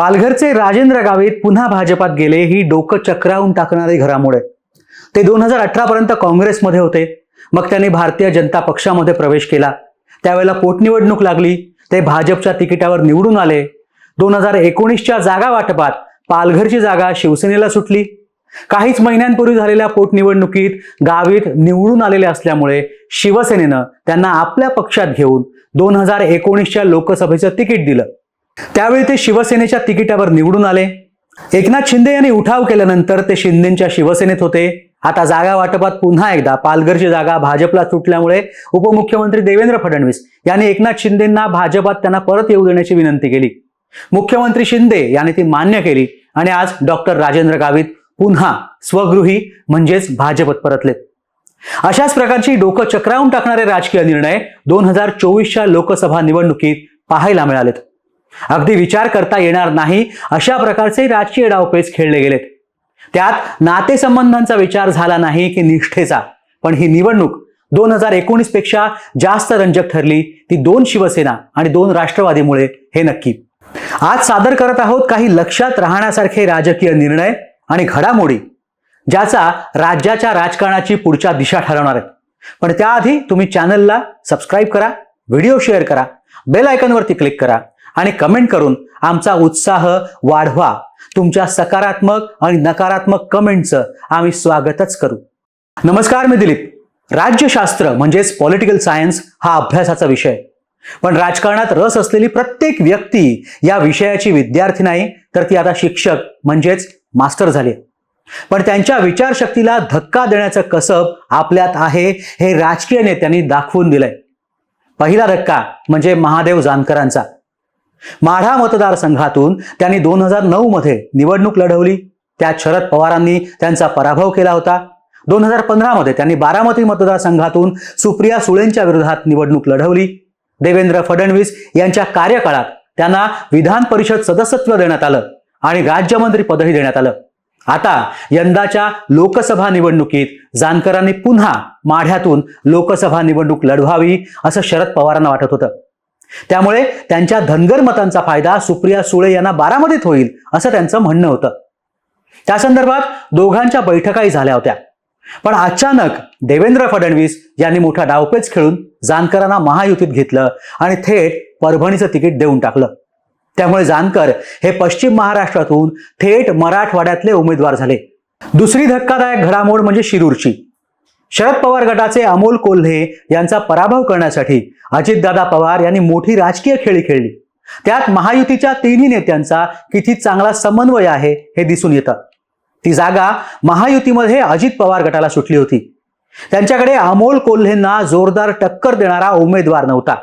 पालघरचे राजेंद्र गावित पुन्हा भाजपात गेले. ही डोकं चक्रावून टाकणारी घरामुळे ते दोन हजार अठरा पर्यंत काँग्रेसमध्ये होते. मग त्यांनी भारतीय जनता पक्षामध्ये प्रवेश केला. त्यावेळेला पोटनिवडणूक लागली. ते भाजपच्या तिकिटावर निवडून आले. दोन हजार एकोणीसच्या जागा वाटपात पालघरची जागा शिवसेनेला सुटली. काहीच महिन्यांपूर्वी झालेल्या पोटनिवडणुकीत गावित निवडून आलेले असल्यामुळे शिवसेनेनं त्यांना आपल्या पक्षात घेऊन दोन हजार एकोणीसच्या लोकसभेचं तिकीट दिलं. त्यावेळी ते शिवसेनेच्या तिकिटावर निवडून आले. एकनाथ शिंदे यांनी उठाव केल्यानंतर ते शिंदेच्या शिवसेनेत होते. आता जागा वाटपात पुन्हा एकदा पालघरची जागा भाजपला सुटल्यामुळे उपमुख्यमंत्री देवेंद्र फडणवीस यांनी एकनाथ शिंदेंना भाजपात त्यांना परत येऊ देण्याची विनंती केली. मुख्यमंत्री शिंदे यांनी ती मान्य केली आणि आज डॉक्टर राजेंद्र गावित पुन्हा स्वगृही म्हणजेच भाजपत परतलेत. अशाच प्रकारची डोकं चक्रावून टाकणारे राजकीय निर्णय दोन हजार चोवीसच्या लोकसभा निवडणुकीत पाहायला मिळालेत. अगदी विचार करता येणार नाही अशा प्रकारचे राजकीय डावपेच खेळले गेलेत. त्यात नातेसंबंधांचा विचार झाला नाही की निष्ठेचा. पण ही निवडणूक दोन हजार एकोणीसपेक्षा जास्त रंजक ठरली. ती दोन शिवसेना आणि दोन राष्ट्रवादीमुळे हे नक्की. आज सादर करत आहोत काही लक्षात राहण्यासारखे राजकीय निर्णय आणि घडामोडी ज्याचा राज्याच्या राजकारणाची पुढच्या दिशा ठरवणार आहे पण त्याआधी तुम्ही चॅनलला सबस्क्राईब करा व्हिडिओ शेअर करा बेल आयकॉनवरती क्लिक करा. आणि कमेंट करून आमचा उत्साह वाढवा. तुमच्या सकारात्मक आणि नकारात्मक कमेंटचं आम्ही स्वागतच करू. नमस्कार मी दिलीप. राज्यशास्त्र म्हणजेच पॉलिटिकल सायन्स हा अभ्यासाचा विषय. पण राजकारणात रस असलेली प्रत्येक व्यक्ती या विषयाची विद्यार्थी नाही तर ती आता शिक्षक म्हणजेच मास्टर झाली. पण त्यांच्या विचारशक्तीला धक्का देण्याचं कसब आपल्यात आहे हे राजकीय नेत्यांनी दाखवून दिलंय. पहिला धक्का म्हणजे महादेव जानकरांचा. माढा मतदारसंघातून त्यांनी दोन हजार नऊ मध्ये निवडणूक लढवली. त्यात शरद पवारांनी त्यांचा पराभव केला होता. दोन हजार पंधरामध्ये त्यांनी बारामती मतदारसंघातून सुप्रिया सुळेंच्या विरोधात निवडणूक लढवली. देवेंद्र फडणवीस यांच्या कार्यकाळात त्यांना विधान परिषद सदस्यत्व देण्यात आलं आणि राज्यमंत्री पदही देण्यात आलं. आता यंदाच्या लोकसभा निवडणुकीत जानकरांनी पुन्हा माढ्यातून लोकसभा निवडणूक लढवावी असं शरद पवारांना वाटत होतं. त्यामुळे त्यांच्या धनगर मतांचा फायदा सुप्रिया सुळे यांना बारामतीत होईल असं त्यांचं म्हणणं होतं. त्या संदर्भात दोघांच्या बैठकाही झाल्या होत्या. पण अचानक देवेंद्र फडणवीस यांनी मोठा डावपेच खेळून जानकरांना महायुतीत घेतलं आणि थेट परभणीचं तिकीट देऊन टाकलं. त्यामुळे जानकर हे पश्चिम महाराष्ट्रातून थेट मराठवाड्यातले उमेदवार झाले. दुसरी धक्कादायक घडामोड म्हणजे शिरूरची. शरद पवार गटाचे अमोल कोल्हे यांचा पराभव करण्यासाठी अजितदादा पवार यांनी मोठी राजकीय खेळी खेळली. त्यात महायुतीच्या तिन्ही नेत्यांचा किती चांगला समन्वय आहे हे दिसून येतं. ती जागा महायुतीमध्ये अजित पवार गटाला सुटली होती. त्यांच्याकडे अमोल कोल्हेंना जोरदार टक्कर देणारा उमेदवार नव्हता.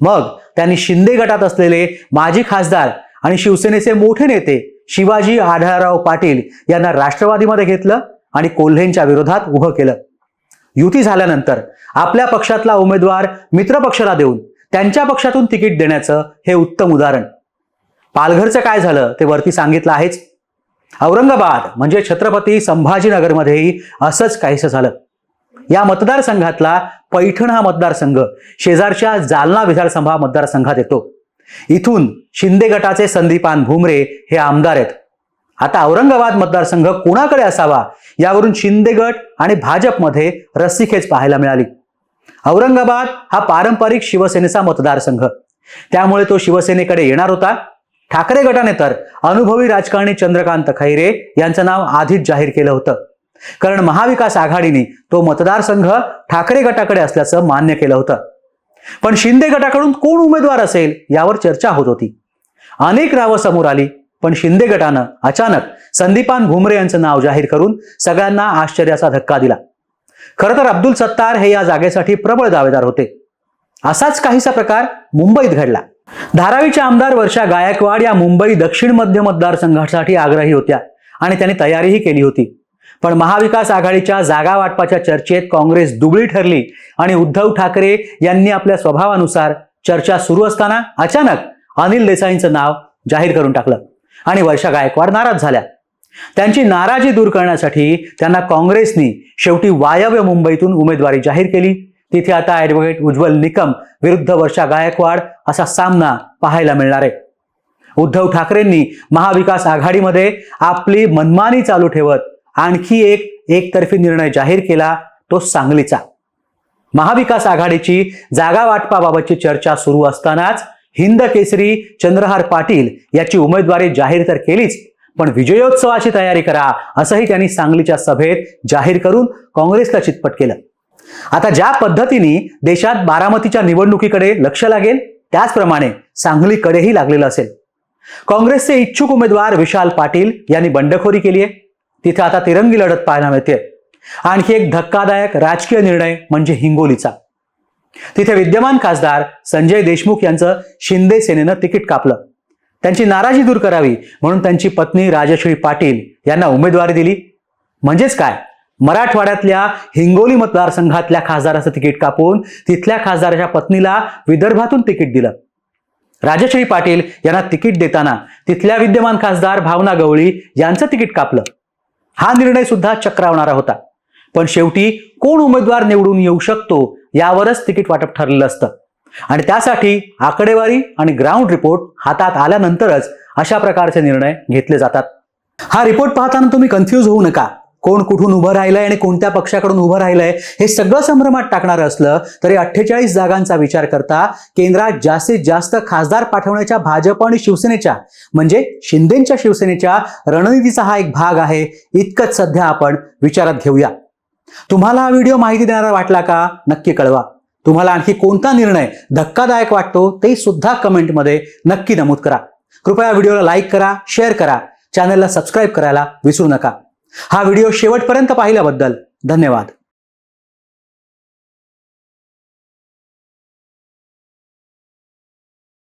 मग त्यांनी शिंदे गटात असलेले माजी खासदार आणि शिवसेनेचे मोठे नेते शिवाजी आढळराव पाटील यांना राष्ट्रवादीमध्ये घेतलं आणि कोल्हेंच्या विरोधात उभं केलं. युती झाल्यानंतर आपल्या पक्षातला उमेदवार मित्र पक्षाला देऊन त्यांच्या पक्षातून तिकीट देण्याचं हे उत्तम उदाहरण. पालघरचं काय झालं ते वरती सांगितलं आहेच. औरंगाबाद म्हणजे छत्रपती संभाजीनगरमध्येही असंच काहीसं झालं. या मतदारसंघातला पैठण हा मतदारसंघ शेजारच्या जालना विधानसभा मतदारसंघात येतो. इथून शिंदे गटाचे संदीपान भुमरे हे आमदार आहेत. आता औरंगाबाद मतदारसंघ कोणाकडे असावा यावरून शिंदे गट आणि भाजपमध्ये रस्सीखेच पाहायला मिळाली. औरंगाबाद हा पारंपरिक शिवसेनेचा मतदारसंघ. त्यामुळे तो शिवसेनेकडे येणार होता. ठाकरे गटाने तर अनुभवी राजकारणी चंद्रकांत खैरे यांचं नाव आधीच जाहीर केलं होतं. कारण महाविकास आघाडीने तो मतदारसंघ ठाकरे गटाकडे असल्याचं मान्य केलं होतं. पण शिंदे गटाकडून कोण उमेदवार असेल यावर चर्चा होत होती. अनेक नावं समोर आली. पण शिंदे गटानं अचानक संदीपान भुमरे यांचं नाव जाहीर करून सगळ्यांना आश्चर्याचा धक्का दिला. खरं तर अब्दुल सत्तार हे या जागेसाठी प्रबळ दावेदार होते. असाच काहीसा प्रकार मुंबईत घडला. धारावीच्या आमदार वर्षा गायकवाड या मुंबई दक्षिण मध्य मतदारसंघासाठी आग्रही होत्या आणि त्यांनी तयारीही केली होती. पण महाविकास आघाडीच्या जागा वाटपाच्या चर्चेत काँग्रेस दुबळी ठरली आणि उद्धव ठाकरे यांनी आपल्या स्वभावानुसार चर्चा सुरू असताना अचानक अनिल देसाईंचं नाव जाहीर करून टाकलं. आणि वर्षा गायकवाड नाराज झाल्या. त्यांची नाराजी दूर करण्यासाठी त्यांना काँग्रेसनी शेवटी वायव्य मुंबईतून उमेदवारी जाहीर केली. तिथे आता ऍडव्होकेट उज्ज्वल निकम विरुद्ध वर्षा गायकवाड असा सामना पाहायला मिळणार आहे. उद्धव ठाकरेंनी महाविकास आघाडीमध्ये आपली मनमानी चालू ठेवत आणखी एक एकतर्फी निर्णय जाहीर केला तो सांगलीचा. महाविकास आघाडीची जागा वाटपाबाबतची चर्चा सुरू असतानाच हिंद केसरी चंद्रहार पाटील याची उमेदवारी जाहीर तर केलीच पण विजयोत्सवाची तयारी करा असंही त्यांनी सांगलीच्या सभेत जाहीर करून काँग्रेसला चितपट केलं. आता ज्या पद्धतीने देशात बारामतीच्या निवडणुकीकडे लक्ष लागेल त्याचप्रमाणे सांगलीकडेही लागलेलं असेल. काँग्रेसचे इच्छुक उमेदवार विशाल पाटील यांनी बंडखोरी केली आहे. तिथे आता तिरंगी लढत पाहायला मिळते. आणखी एक धक्कादायक राजकीय निर्णय म्हणजे हिंगोलीचा. तिथे विद्यमान खासदार संजय देशमुख यांचं शिंदे सेनेनं तिकीट कापलं. त्यांची नाराजी दूर करावी म्हणून त्यांची पत्नी राजश्री पाटील यांना उमेदवारी दिली. म्हणजेच काय? मराठवाड्यातल्या हिंगोली मतदारसंघातल्या खासदाराचं तिकीट कापून तिथल्या खासदाराच्या पत्नीला विदर्भातून तिकीट दिलं. राजश्री पाटील यांना तिकीट देताना तिथल्या विद्यमान खासदार भावना गवळी यांचं तिकीट कापलं. हा निर्णय सुद्धा चक्रावणारा होता. पण शेवटी कोण उमेदवार निवडून येऊ शकतो यावरच तिकीट वाटप ठरलेलं असतं. आणि त्यासाठी आकडेवारी आणि ग्राउंड रिपोर्ट हातात आल्यानंतरच अशा प्रकारचे निर्णय घेतले जातात. हा रिपोर्ट पाहताना तुम्ही कन्फ्यूज होऊ नका. कोण कुठून उभं राहिलंय आणि कोणत्या पक्षाकडून उभं राहिलंय हे सगळं संभ्रमात टाकणारं असलं तरी अठ्ठेचाळीस जागांचा विचार करता केंद्रात जास्तीत जास्त खासदार पाठवण्याच्या भाजप आणि शिवसेनेच्या म्हणजे शिंदेच्या शिवसेनेच्या रणनीतीचा हा एक भाग आहे. इतकंच सध्या आपण विचारात घेऊया. तुम्हाला हा व्हिडिओ माहिती देणारा वाटला का? नक्की कळवा. तुम्हाला आणखी कोणता निर्णय धक्कादायक वाटतो ते सुद्धा कमेंटमध्ये नक्की नमूद करा. कृपया व्हिडिओला लाईक करा शेअर करा चॅनलला सबस्क्राईब करायला विसरू नका. हा व्हिडिओ शेवटपर्यंत पाहिल्याबद्दल धन्यवाद.